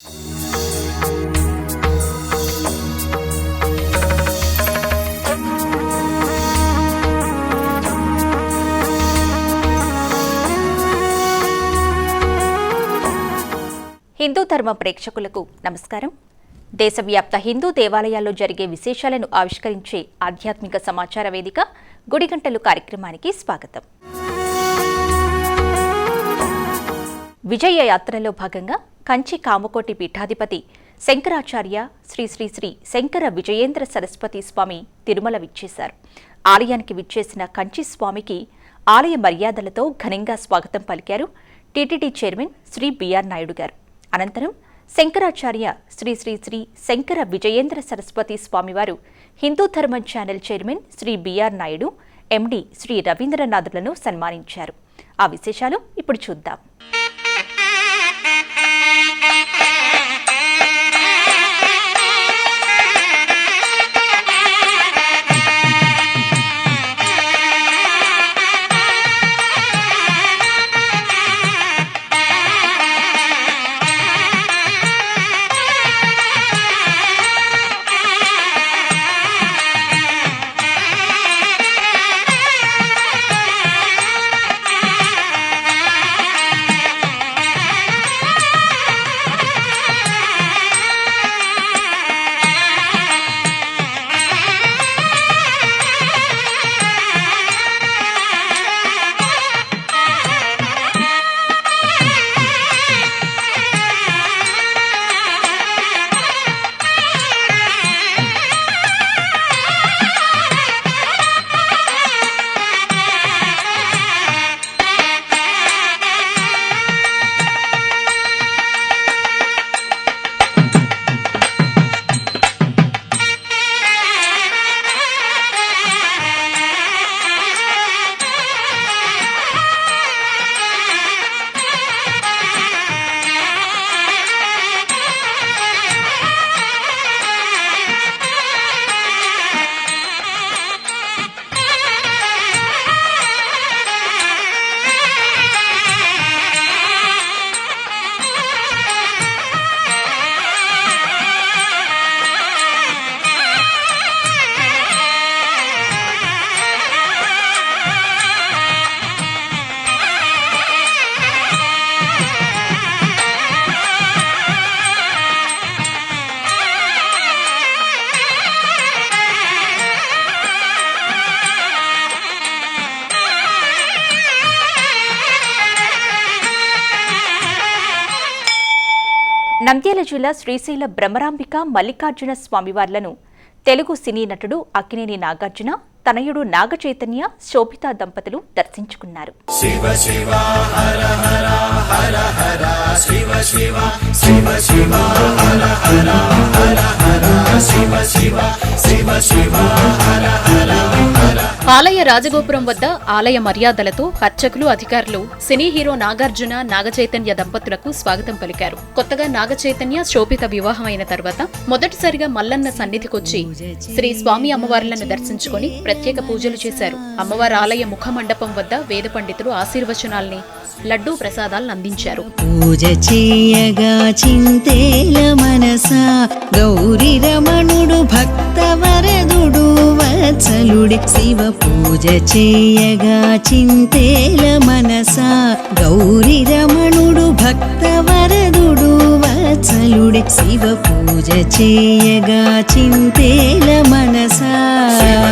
హిందూ ధర్మ ప్రేక్షకులకు నమస్కారం. దేశవ్యాప్త హిందూ దేవాలయాల్లో జరిగే విశేషాలను ఆవిష్కరించే ఆధ్యాత్మిక సమాచార వేదిక గుడిగంటలు కార్యక్రమానికి స్వాగతం. విజయ యాత్రలో భాగంగా కంచి కామకోటి పీఠాధిపతి శంకరాచార్య శ్రీ శ్రీ శ్రీ శంకర విజయేంద్ర సరస్వతి స్వామి తిరుమల విచ్చేశారు. ఆలయానికి విచ్చేసిన కంచి స్వామికి ఆలయ మర్యాదలతో ఘనంగా స్వాగతం పలికారు TTD chairman Shri BR Naidu garu. అనంతరం శంకరాచార్య శ్రీ శ్రీ శ్రీ శంకర విజయేంద్ర సరస్వతి స్వామివారు Hindu Dharmam channel chairman Shri BR Naidu MD Shri రవీంద్రనాథులను సన్మానించారు. ఆ విశేషాలు ఇప్పుడు చూద్దాం. నంద్యాల జిల్లా శ్రీశైల భ్రమరాంబిక మల్లికార్జున స్వామివార్లను తెలుగు సినీ నటుడు అక్కినేని నాగార్జున తనయుడు నాగచైతన్య శోభిత దంపతులు దర్శించుకున్నారు. ఆలయ రాజగోపురం వద్ద ఆలయ మర్యాదలతో అర్చకులు అధికారులు సినీ హీరో నాగార్జున నాగచైతన్య దంపతులకు స్వాగతం పలికారు. కొత్తగా నాగచైతన్య శోభిత వివాహమైన తర్వాత మొదటిసారిగా మల్లన్న సన్నిధికొచ్చి శ్రీ స్వామి అమ్మవార్లను దర్శించుకొని ప్రత్యేక పూజలు చేశారు. అమ్మవారి ఆలయ ముఖ మండపం వద్ద వేద పండితులు ఆశీర్వచనాల్ని లడ్డూ ప్రసాదాలను అందించారు. పూజ చేయగా చింతేల మనసా రమణుడు భక్త వరదుడు వత్సలుడి శివ పూజ చేయగా చింతేల మనసా గౌరీ రమణుడు భక్త వరదుడు వత్సలుడి. శివ పూజ చేయగా చింతేల మనసా. శివ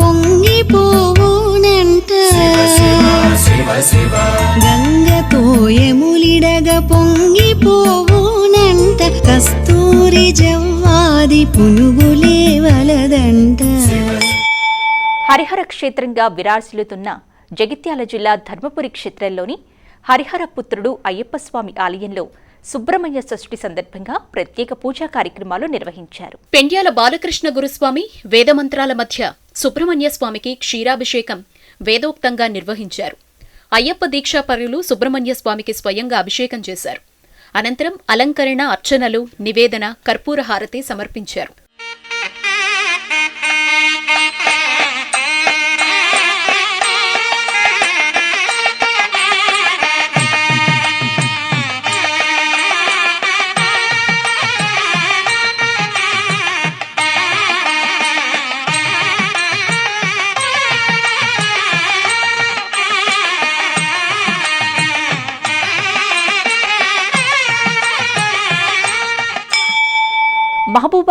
పొంగిపోవునంట. పొంగిపోవునంట. కస్తూరి జవ్వాది పునుగులే వలదంట హరిహర క్షేత్రంగా విరాజిల్లుతున్న జగిత్యాల జిల్లా ధర్మపురి క్షేత్రంలోని హరిహర పుత్రుడు ఆలయంలో సుబ్రహ్మణ్య షష్ఠి సందర్భంగా ప్రత్యేక పూజా కార్యక్రమాలు నిర్వహించారు. పెండ్యాల బాలకృష్ణ గురుస్వామి వేదమంత్రాల మధ్య సుబ్రహ్మణ్య స్వామికి క్షీరాభిషేకం వేదోక్తంగా నిర్వహించారు. అయ్యప్ప దీక్షాపరులు సుబ్రహ్మణ్య స్వామికి స్వయంగా అభిషేకం చేశారు. అనంతరం అలంకరణ అర్చనలు నివేదన కర్పూర హారతి సమర్పించారు.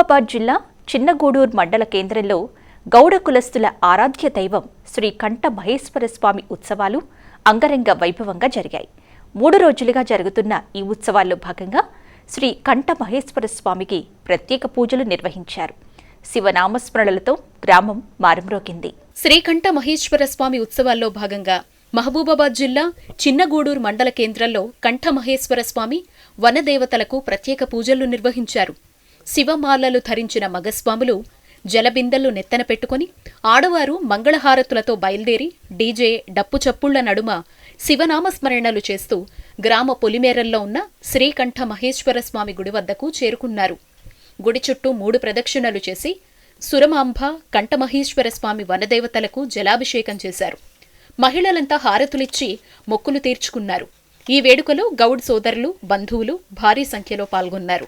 నిజామాబాద్ జిల్లా చిన్నగూడూరు మండల కేంద్రంలో గౌడ కులస్తుల ఆరాధ్య దైవం శ్రీ కంఠ మహేశ్వర స్వామి ఉత్సవాలు అంగరంగ వైభవంగా జరిగాయి. మూడు రోజులుగా జరుగుతున్న ఈ ఉత్సవాల్లో భాగంగా శ్రీ కంఠ మహేశ్వర స్వామికి ప్రత్యేక పూజలు నిర్వహించారు. శివనామస్మరణలతో గ్రామం మారుమ్రోగింది. శ్రీకంఠ మహేశ్వర స్వామి ఉత్సవాల్లో భాగంగా మహబూబాబాద్ జిల్లా చిన్నగూడూరు మండల కేంద్రంలో కంఠ మహేశ్వర స్వామి వనదేవతలకు ప్రత్యేక పూజలు నిర్వహించారు. శివమాలలు ధరించిన మగస్వాములు జలబిందెలు నెత్తన పెట్టుకుని ఆడవారు మంగళహారతులతో బయలుదేరి డీజే డప్పు చప్పుళ్ళ నడుమ శివనామస్మరణలు చేస్తూ గ్రామ పొలిమేరల్లో ఉన్న శ్రీకంఠ మహేశ్వర స్వామి గుడి వద్దకు చేరుకున్నారు. గుడి చుట్టూ మూడు ప్రదక్షిణలు చేసి సురమాంబ కంఠమహేశ్వర స్వామి వనదేవతలకు జలాభిషేకం చేశారు. మహిళలంతా హారతులిచ్చి మొక్కులు తీర్చుకున్నారు. ఈ వేడుకలో గౌడ్ సోదరులు బంధువులు భారీ సంఖ్యలో పాల్గొన్నారు.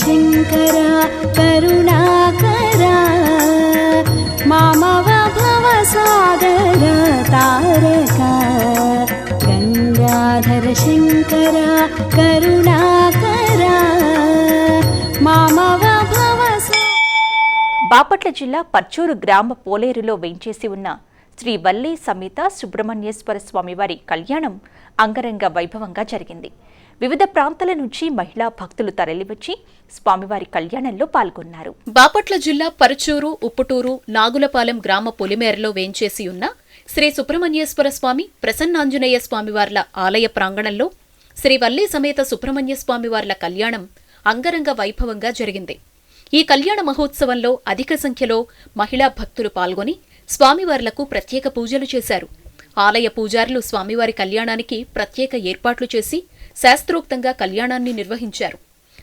శంకర కరుణాకర మామవ భవ సాగర తారక గంగాధర శంకర కరుణాకర మామవ భవ బాపట్ల జిల్లా పర్చూరు గ్రామ పోలేరులో వేయించేసి ఉన్న శ్రీ వల్లి సమేత సుబ్రహ్మణ్యేశ్వర స్వామివారి కళ్యాణం అంగరంగ వైభవంగా జరిగింది. వివిధ ప్రాంతాల నుంచి మహిళా భక్తులు తరలివచ్చి స్వామివారి కళ్యాణంలో పాల్గొన్నారు. బాపట్ల జిల్లా పరుచూరు ఉప్పుటూరు నాగులపాలెం గ్రామ పొలిమేరలో వేంచేసి ఉన్న శ్రీ సుబ్రహ్మణ్యేశ్వర స్వామి ప్రసన్నాంజనేయ స్వామివార్ల ఆలయ ప్రాంగణంలో శ్రీ వల్లి సమేత సుబ్రహ్మణ్య స్వామివార్ల కళ్యాణం అంగరంగ వైభవంగా జరిగింది. ఈ కళ్యాణ మహోత్సవంలో అధిక సంఖ్యలో మహిళా భక్తులు పాల్గొని స్వామివార్లకు ప్రత్యేక పూజలు చేశారు. ఆలయ పూజారులు స్వామివారి కళ్యాణానికి ప్రత్యేక ఏర్పాట్లు చేసి శాస్త్రోక్తంగా కళ్యాణాన్ని నిర్వహించారు.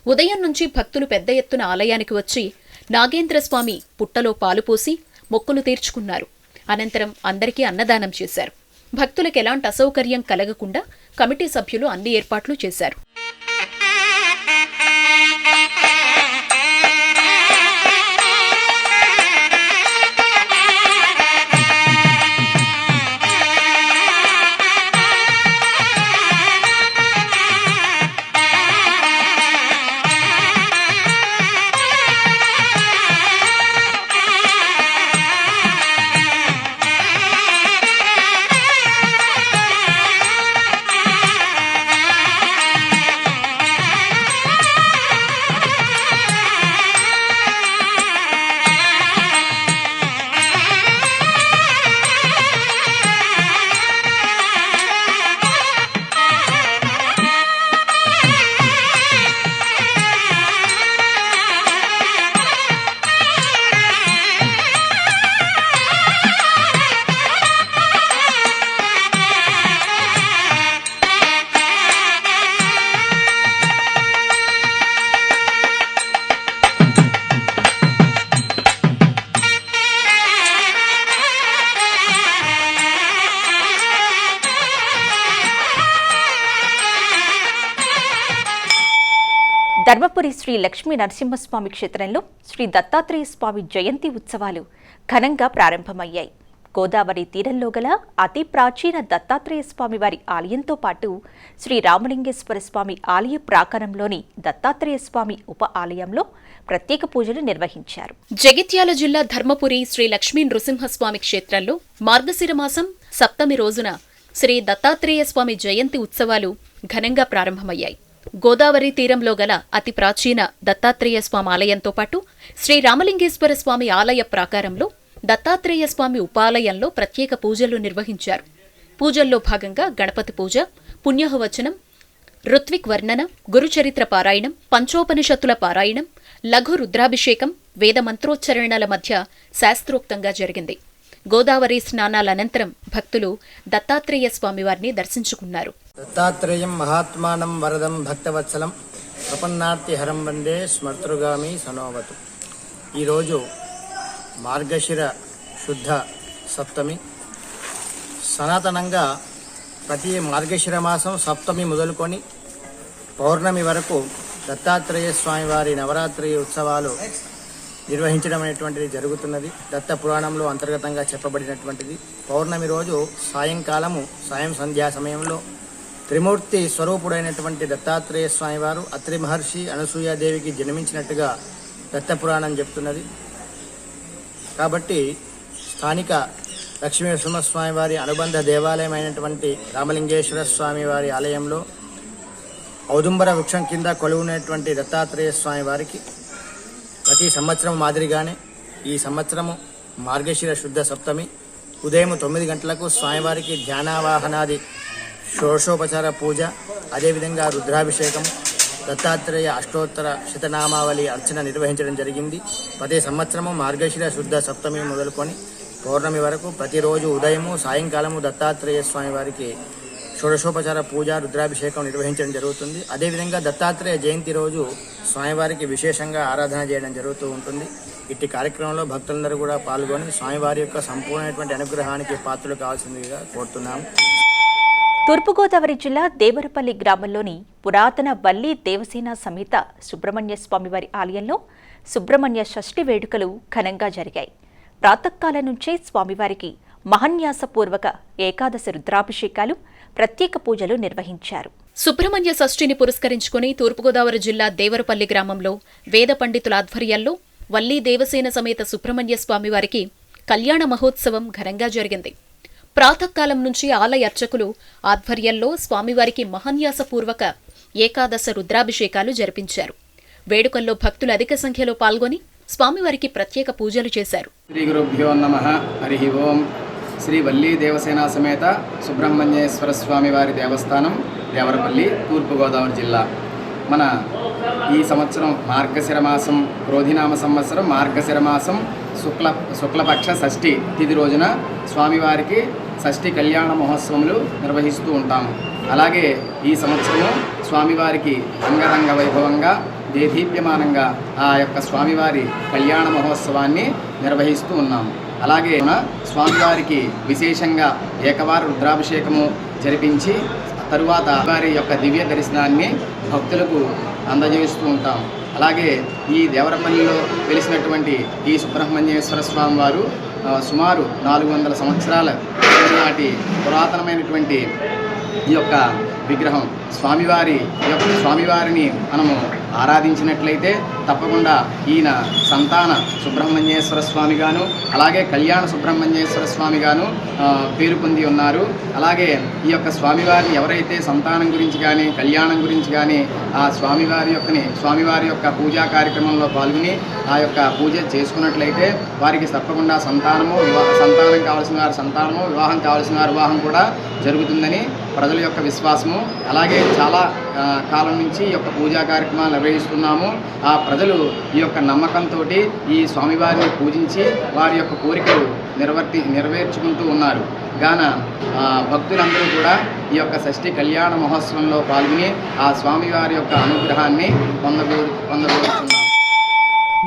ఉదయం నుంచి భక్తులు పెద్ద ఎత్తున ఆలయానికి వచ్చి నాగేంద్ర స్వామి పుట్టలో పాలు పోసి మొక్కులు తీర్చుకున్నారు. అనంతరం అందరికీ అన్నదానం చేశారు. భక్తులకు ఎలాంటి అసౌకర్యం కలగకుండా కమిటీ సభ్యులు అన్ని ఏర్పాట్లు చేశారు. ధర్మపురి శ్రీ లక్ష్మీ నరసింహస్వామి క్షేత్రంలో శ్రీ దత్తాత్రేయ స్వామి జయంతి ఉత్సవాలు ఘనంగా ప్రారంభమయ్యాయి. గోదావరి తీరంలో గల అతి ప్రాచీన దత్తాత్రేయ స్వామి వారి ఆలయంతో పాటు శ్రీ రామలింగేశ్వర స్వామి ఆలయ ప్రాకారంలోని దత్తాత్రేయ స్వామి ఉప ఆలయంలో ప్రత్యేక పూజలు నిర్వహించారు. జగిత్యాల జిల్లా ధర్మపురి శ్రీ లక్ష్మీ నృసింహస్వామి క్షేత్రంలో మార్గశిర మాసం సప్తమి రోజున శ్రీ దత్తాత్రేయ స్వామి జయంతి ఉత్సవాలు ఘనంగా ప్రారంభమయ్యాయి. గోదావరి తీరంలో గల అతి ప్రాచీన దత్తాత్రేయ స్వామి ఆలయంతో పాటు శ్రీ రామలింగేశ్వర స్వామి ఆలయ ప్రాకారంలో దత్తాత్రేయ స్వామి ఉపాలయంలో ప్రత్యేక పూజలు నిర్వహించారు. పూజల్లో భాగంగా గణపతి పూజ పుణ్యహవచనం ఋత్విక్ వర్ణన గురుచరిత్ర పారాయణం పంచోపనిషత్తుల పారాయణం లఘు రుద్రాభిషేకం వేద మంత్రోచ్చరణల మధ్య శాస్త్రోక్తంగా జరిగింది. గోదావరి స్నానాల అనంతరం భక్తులు దత్తాత్రేయ స్వామివారిని దర్శించుకున్నారు. దత్తాత్రేయం మహాత్మానం వరదం భక్తవత్సలం ప్రపన్నార్తిహరం వందే స్మర్తృగామి సనోవతు. ఈరోజు మార్గశిర శుద్ధ సప్తమి. సనాతనంగా ప్రతి మార్గశిర మాసం సప్తమి మొదలుకొని పౌర్ణమి వరకు దత్తాత్రేయ స్వామి వారి నవరాత్రి ఉత్సవాలు నిర్వహించడం అనేటువంటిది జరుగుతున్నది. దత్త పురాణంలో అంతర్గతంగా చెప్పబడినటువంటిది. పౌర్ణమి రోజు సాయంకాలము సాయం సంధ్యా సమయంలో త్రిమూర్తి స్వరూపుడైనటువంటి దత్తాత్రేయ స్వామివారు అత్రి మహర్షి అనసూయాదేవికి జన్మించినట్టుగా దత్తపురాణం చెప్తున్నది. కాబట్టి స్థానిక లక్ష్మీ నరసింహస్వామి వారి అనుబంధ అయినటువంటి రామలింగేశ్వర స్వామి వారి ఆలయంలో ఔదుంబర వృక్షం కింద కొలువునటువంటి దత్తాత్రేయ స్వామి వారికి ప్రతి సంవత్సరం మాదిరిగానే ఈ సంవత్సరము మార్గశిర శుద్ధ సప్తమి ఉదయం తొమ్మిది గంటలకు స్వామివారికి ధ్యానావాహనాది షోడశోపచార పూజ అదేవిధంగా రుద్రాభిషేకం దత్తాత్రేయ అష్టోత్తర శతనామావళి అర్చన నిర్వహించడం జరిగింది. ప్రతి సంవత్సరము మార్గశిర శుద్ధ సప్తమి మొదలుకొని పౌర్ణమి వరకు ప్రతిరోజు ఉదయము సాయంకాలము దత్తాత్రేయ స్వామి వారికి షోడశోపచార పూజ రుద్రాభిషేకం నిర్వహించడం జరుగుతుంది. అదేవిధంగా దత్తాత్రేయ జయంతి రోజు స్వామివారికి విశేషంగా ఆరాధన చేయడం జరుగుతూ ఉంటుంది. ఇట్టి కార్యక్రమంలో భక్తులందరూ కూడా పాల్గొని స్వామివారి యొక్క సంపూర్ణమైనటువంటి అనుగ్రహానికి పాత్రలు కావాల్సిందిగా కోరుతున్నాము. తూర్పుగోదావరి జిల్లా దేవరపల్లి గ్రామంలోని పురాతన వల్లి దేవసేన సమేత సుబ్రహ్మణ్య స్వామివారి ఆలయంలో సుబ్రహ్మణ్య షష్ఠి వేడుకలు ఘనంగా జరిగాయి. ప్రాతకాలం నుంచే స్వామివారికి మహన్యాసపూర్వక ఏకాదశి రుద్రాభిషేకాలు ప్రత్యేక పూజలు నిర్వహించారు. సుబ్రహ్మణ్య షష్ఠిని పురస్కరించుకుని తూర్పుగోదావరి జిల్లా దేవరపల్లి గ్రామంలో వేద పండితుల ఆధ్వర్యంలో వల్లీ దేవసేన సమేత సుబ్రహ్మణ్య స్వామివారికి కళ్యాణ మహోత్సవం ఘనంగా జరిగింది. ప్రాతకాలం నుంచి ఆలయ అర్చకులు ఆధ్వర్యంలో స్వామివారికి మహన్యాసపూర్వక ఏకాదశ రుద్రాభిషేకాలు జరిపించారు. వేడుకల్లో భక్తులు అధిక సంఖ్యలో పాల్గొని స్వామివారికి ప్రత్యేక పూజలు చేశారు. శ్రీ గురుభ్యో నమ. హరి ఓం. శ్రీ వల్లీ దేవసేన సమేత సుబ్రహ్మణ్యేశ్వర స్వామి వారి దేవస్థానం దేవరపల్లి తూర్పుగోదావరి జిల్లా. మన ఈ సంవత్సరం మార్గశిర మాసం క్రోధినామ సంవత్సరం మార్గశిర మాసం శుక్ల శుక్లపక్ష షష్ఠి తిథి రోజున స్వామివారికి షష్ఠి కళ్యాణ మహోత్సవములు నిర్వహిస్తూ ఉంటాము. అలాగే ఈ సంవత్సరము స్వామివారికి అంగరంగ వైభవంగా దేదీప్యమానంగా ఆ యొక్క స్వామివారి కళ్యాణ మహోత్సవాన్ని నిర్వహిస్తూ ఉన్నాము. అలాగే స్వామివారికి విశేషంగా ఏకవార రుద్రాభిషేకము జరిపించి తరువాత వారి యొక్క దివ్య దర్శనాన్ని భక్తులకు అందజేస్తూ ఉంటాం అలాగే ఈ దేవరపల్లిలో వెలిసినటువంటి ఈ సుబ్రహ్మణ్యేశ్వర స్వామి వారు సుమారు నాలుగు వందల సంవత్సరాల నాటి పురాతనమైనటువంటి ఈ యొక్క విగ్రహం. స్వామివారి ఈ యొక్క స్వామివారిని మనము ఆరాధించినట్లయితే తప్పకుండా ఈయన సంతాన సుబ్రహ్మణ్యేశ్వర స్వామిగాను అలాగే కళ్యాణ సుబ్రహ్మణ్యేశ్వర స్వామి గాను పేరు పొంది ఉన్నారు. అలాగే ఈ యొక్క స్వామివారిని ఎవరైతే సంతానం గురించి కానీ కళ్యాణం గురించి కానీ ఆ స్వామివారి యొక్కని స్వామివారి యొక్క పూజా కార్యక్రమంలో పాల్గొని ఆ యొక్క పూజ చేసుకున్నట్లయితే వారికి తప్పకుండా సంతానము వివాహ సంతానం కావాల్సిన వారి సంతానము వివాహం కావాల్సిన వారి వివాహం కూడా జరుగుతుందని ప్రజల యొక్క విశ్వాసము. అలాగే చాలా కాలం నుంచి ఈ యొక్క పూజా కార్యక్రమాలు నిర్వహిస్తున్నాము. ఆ ప్రజలు ఈ యొక్క నమ్మకంతో ఈ స్వామివారిని పూజించి వారి యొక్క కోరికలు నిర్వర్తి నెరవేర్చుకుంటూ ఉన్నారు. గాన ఆ, భక్తులందరూ కూడా ఈ యొక్క షష్ఠి కళ్యాణ మహోత్సవంలో పాల్గొని ఆ స్వామివారి యొక్క అనుగ్రహాన్ని పొందగోరు పొందగోరుచున్నారు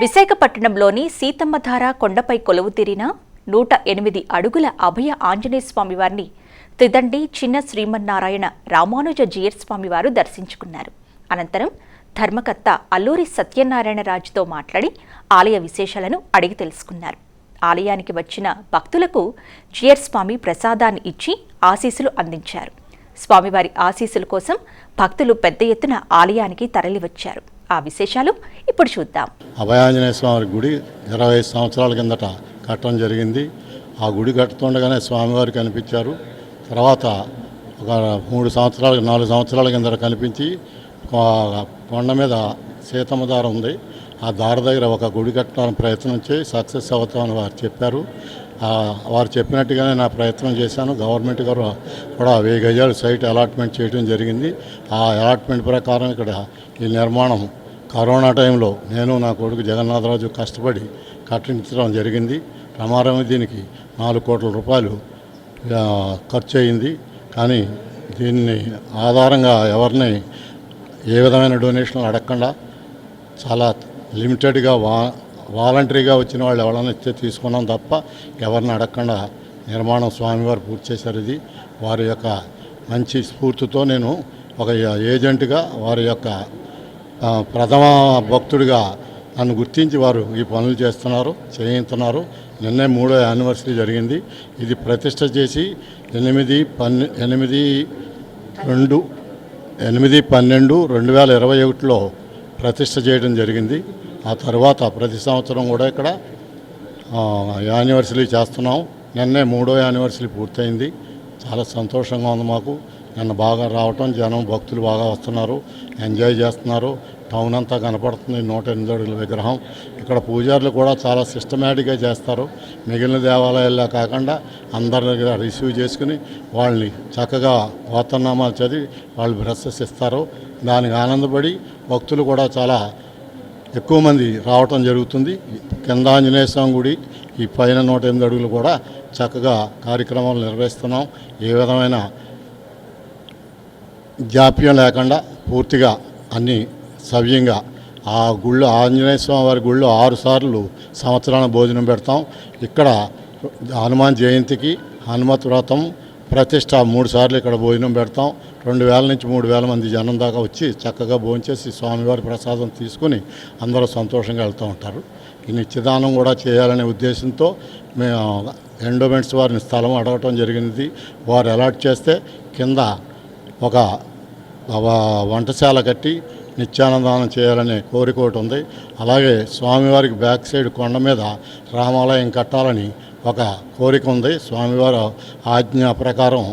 విశాఖపట్నంలోని సీతమ్మధార కొండపై కొలువు తీరిన నూట ఎనిమిది అడుగుల అభయ ఆంజనేయ స్వామివారిని త్రిదండి చిన్న శ్రీమన్నారాయణ రామానుజ జీయర్ స్వామివారు దర్శించుకున్నారు. అనంతరం ధర్మకర్త అల్లూరి సత్యనారాయణరాజుతో మాట్లాడి ఆలయ విశేషాలను అడిగి తెలుసుకున్నారు. ఆలయానికి వచ్చిన భక్తులకు జియర్ స్వామి ప్రసాదాన్ని ఇచ్చి ఆశీస్సులు అందించారు. స్వామివారి ఆశీస్సుల కోసం భక్తులు పెద్ద ఎత్తున ఆలయానికి తరలివచ్చారు. ఆ విశేషాలు ఇప్పుడు చూద్దాం. అభయాంజనేయ స్వామి గుడి ఇరవై సంవత్సరాల కిందట కట్టడం జరిగింది. ఆ గుడి కట్టుతుండగానే స్వామివారు కనిపించారు. తర్వాత ఒక మూడు సంవత్సరాలు నాలుగు సంవత్సరాల కింద కనిపించి కొండ మీద సీతమ్మ దార ఉంది. ఆ దారి దగ్గర ఒక గుడి కట్టడానికి ప్రయత్నం చేసి సక్సెస్ అవుతామని వారు చెప్పారు. వారు చెప్పినట్టుగానే నా ప్రయత్నం చేశాను. గవర్నమెంట్ గారు కూడా వెయ్యి గజాలు సైట్ అలాట్మెంట్ చేయడం జరిగింది. ఆ అలాట్మెంట్ ప్రకారం ఇక్కడ ఈ నిర్మాణం కరోనా టైంలో నేను నా కొడుకు జగన్నాథరాజు కష్టపడి కట్టించడం జరిగింది. ప్రమాదం దీనికి నాలుగు కోట్ల రూపాయలు ఖర్చు అయింది కానీ దీన్ని ఆధారంగా ఎవరిని ఏ విధమైన డొనేషన్లు అడగకుండా చాలా లిమిటెడ్గా వా వాలంటరీగా వచ్చిన వాళ్ళు ఎవరైనా ఇస్తే తీసుకున్నాం తప్ప ఎవరిని అడగకుండా నిర్మాణం స్వామివారు పూర్తి చేశారు ఇది. వారి యొక్క మంచి స్ఫూర్తితో నేను ఒక ఏజెంట్గా వారి యొక్క ప్రథమ భక్తుడిగా నన్ను గుర్తించి వారు ఈ పనులు చేస్తున్నారు చేయిస్తున్నారు నిన్నే మూడో యానివర్సరీ జరిగింది. ఇది ప్రతిష్ట చేసి ఎనిమిది పన్నె ఎనిమిది రెండు ఎనిమిది పన్నెండు రెండు వేల ఇరవై ఒకటిలో ప్రతిష్ట చేయడం జరిగింది. ఆ తర్వాత ప్రతి సంవత్సరం కూడా ఇక్కడ యానివర్సరీ చేస్తున్నాం. నిన్నే మూడో యానివర్సరీ పూర్తయింది. చాలా సంతోషంగా ఉంది మాకు. నిన్న బాగా రావటం జనం భక్తులు బాగా వస్తున్నారు. ఎంజాయ్ చేస్తున్నారు. టౌన్ అంతా కనపడుతుంది నూట ఎనిమిది అడుగుల విగ్రహం. ఇక్కడ పూజారులు కూడా చాలా సిస్టమేటిక్గా చేస్తారు. మిగిలిన దేవాలయాల్లో కాకుండా అందరి దగ్గర రిసీవ్ చేసుకుని వాళ్ళని చక్కగా వాతనామాలు చదివి వాళ్ళు బ్రెస్సెస్ దానికి ఆనందపడి భక్తులు కూడా చాలా ఎక్కువ మంది రావటం జరుగుతుంది. కింద ఆంజనేయ స్వామి గుడి ఈ పైన నూట ఎనిమిది అడుగులు కూడా చక్కగా కార్యక్రమాలు నిర్వహిస్తున్నాం. ఏ విధమైన జాప్యం లేకుండా పూర్తిగా అన్నీ సవ్యంగా. ఆ గుళ్ళు ఆంజనేయ స్వామి వారి గుళ్ళో ఆరు సార్లు సంవత్సరాన భోజనం పెడతాం. ఇక్కడ హనుమాన్ జయంతికి హనుమత్ వ్రతం ప్రతిష్ట మూడు సార్లు ఇక్కడ భోజనం పెడతాం. రెండు వేల నుంచి మూడు వేల మంది జనం దాకా వచ్చి చక్కగా భోంచేసి స్వామివారి ప్రసాదం తీసుకుని అందరూ సంతోషంగా వెళ్తూ ఉంటారు. ఈ నిత్యదానం కూడా చేయాలనే ఉద్దేశంతో మేము ఎండోమెంట్స్ వారిని స్థలం అడగటం జరిగింది. వారు అలాట్ చేస్తే కింద ఒక వంటశాల కట్టి నిత్యానందానం చేయాలనే కోరిక ఒకటి ఉంది. అలాగే స్వామివారికి బ్యాక్ సైడ్ కొండ మీద రామాలయం కట్టాలని ఒక కోరిక ఉంది. స్వామివారి ఆజ్ఞ ప్రకారం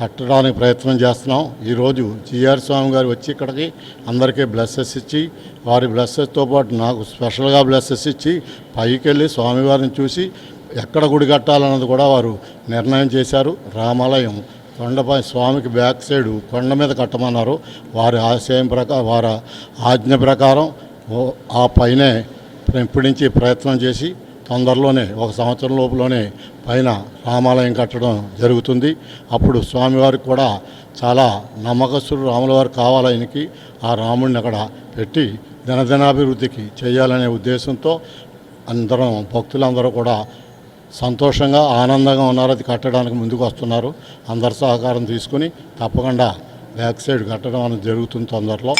కట్టడానికి ప్రయత్నం చేస్తున్నాం. ఈరోజు జిఆర్ స్వామి గారు వచ్చి ఇక్కడికి అందరికీ బ్లెస్సెస్ ఇచ్చి వారి బ్లెస్సెస్తో పాటు నాకు స్పెషల్గా బ్లెస్సెస్ ఇచ్చి పైకి వెళ్ళి స్వామివారిని చూసి ఎక్కడ గుడి కట్టాలన్నది కూడా వారు నిర్ణయం చేశారు. రామాలయం కొండపై స్వామికి బ్యాక్ సైడ్ కొండ మీద కట్టమన్నారు. వారి ఆశయం ప్రకారం వారి ఆజ్ఞ ప్రకారం ఆ పైనే ఇప్పటి నుంచి ప్రయత్నం చేసి తొందరలోనే ఒక సంవత్సరం లోపులోనే పైన రామాలయం కట్టడం జరుగుతుంది. అప్పుడు స్వామివారికి కూడా చాలా నమ్మకస్తుడు రాములవారు కావాలయనికి ఆ రాముడిని అక్కడ పెట్టి దినదినాభివృద్ధికి చేయాలనే ఉద్దేశంతో అందరం భక్తులందరూ కూడా సంతోషంగా ఆనందంగా ఉన్నారు. అది కట్టడానికి ముందుకు వస్తున్నారు. అందరి సహకారం తీసుకుని తప్పకుండా బ్యాక్ సైడ్ కట్టడం అనేది జరుగుతుంది తొందరలో.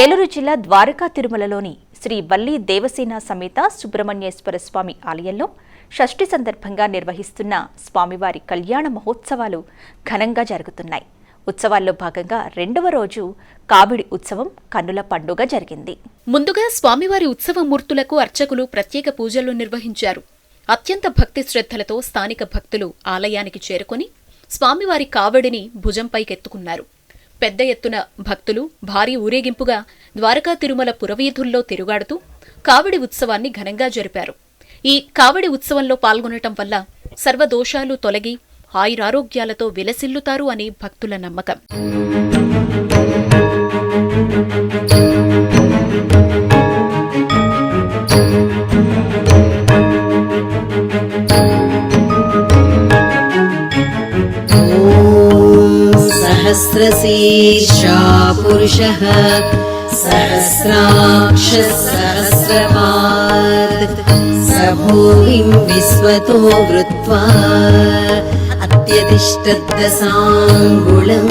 ఏలూరు జిల్లా ద్వారకా తిరుమలలోని శ్రీ వల్లి దేవసేన సమేత సుబ్రహ్మణ్యేశ్వర స్వామి ఆలయంలో షష్ఠి సందర్భంగా నిర్వహిస్తున్న స్వామివారి కళ్యాణ మహోత్సవాలు ఘనంగా జరుగుతున్నాయి. ఉత్సవాల్లో భాగంగా రెండవ రోజు కావిడి ఉత్సవం కన్నుల పండుగ జరిగింది. ముందుగా స్వామివారి ఉత్సవ మూర్తులకు అర్చకులు ప్రత్యేక పూజలు నిర్వహించారు. అత్యంత భక్తి శ్రద్ధలతో స్థానిక భక్తులు ఆలయానికి చేరుకుని స్వామివారి కావడిని భుజంపైకెత్తుకున్నారు. పెద్ద ఎత్తున భక్తులు భారీ ఊరేగింపుగా ద్వారకా తిరుమల పురవీధుల్లో తిరుగాడుతూ కావడి ఉత్సవాన్ని ఘనంగా జరిపారు. ఈ కావడి ఉత్సవంలో పాల్గొనటం వల్ల సర్వదోషాలు తొలగి ఆయురారోగ్యాలతో విలసిల్లుతారు అని భక్తుల నమ్మకం. सहस्रशीर्षा पुरुषः सहस्राक्षः सहस्रपात् स भूमिं विश्वतो वृत्वा अत्यतिष्ठद्दशाङ्गुलम्